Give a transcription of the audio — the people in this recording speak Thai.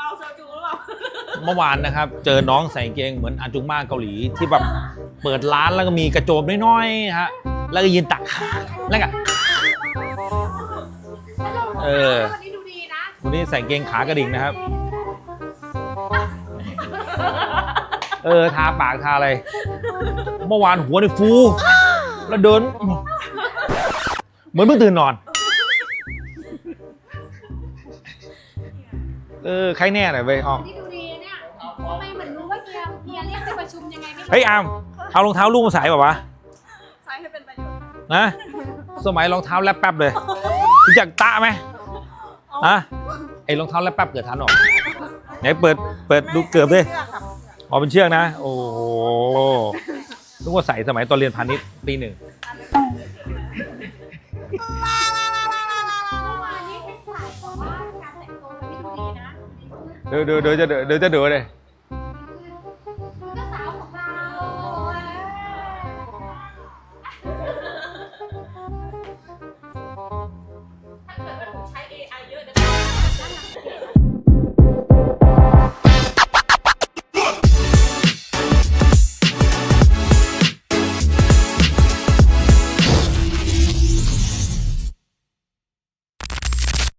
เมาโซจูหรือเปล่าเมื่อวานนะครับ เจอน้องใส่กางเกงเหมือนอาจุงมาเกาหลีที่แบบเปิดร้านแล้วก็มีกระโจมน้อยๆฮะแล้วก็ยืนตักแล้วก็เออวันนี้ดูดีนะวันนี้ใส่กางเกงขากระดิ่งนะครับ เออทาปากทาอะไร เมื่อวานหัวในฟู แล้วเดิน เหมือนเพิ่งตื่นนอน เออใครแน่หน่อยไปอ้อมวันนี้ดูดีเนี่ยทำไมเหมือนรู้ว่าเฮียเฮียเรียกไปประชุมยังไงไม่รู้เฮ้ยอามเอารองเท้าลูกมาใส่ป่าวะใช้ให้เป็นประโยชน์นะสมัยรองเท้าแลบแป๊บเลยรู้จักตะไหมฮะไอ้รองเท้าแลบแป๊บเกิดทันหรอไหนเปิดเปิดดูเกือบดิอ๋อเป็นเชือกนะ โอ้โหนึกว่าใส่สมัยตอนเรียนพาณิชย์ปีหนึ่ง วานนี้เป็นสา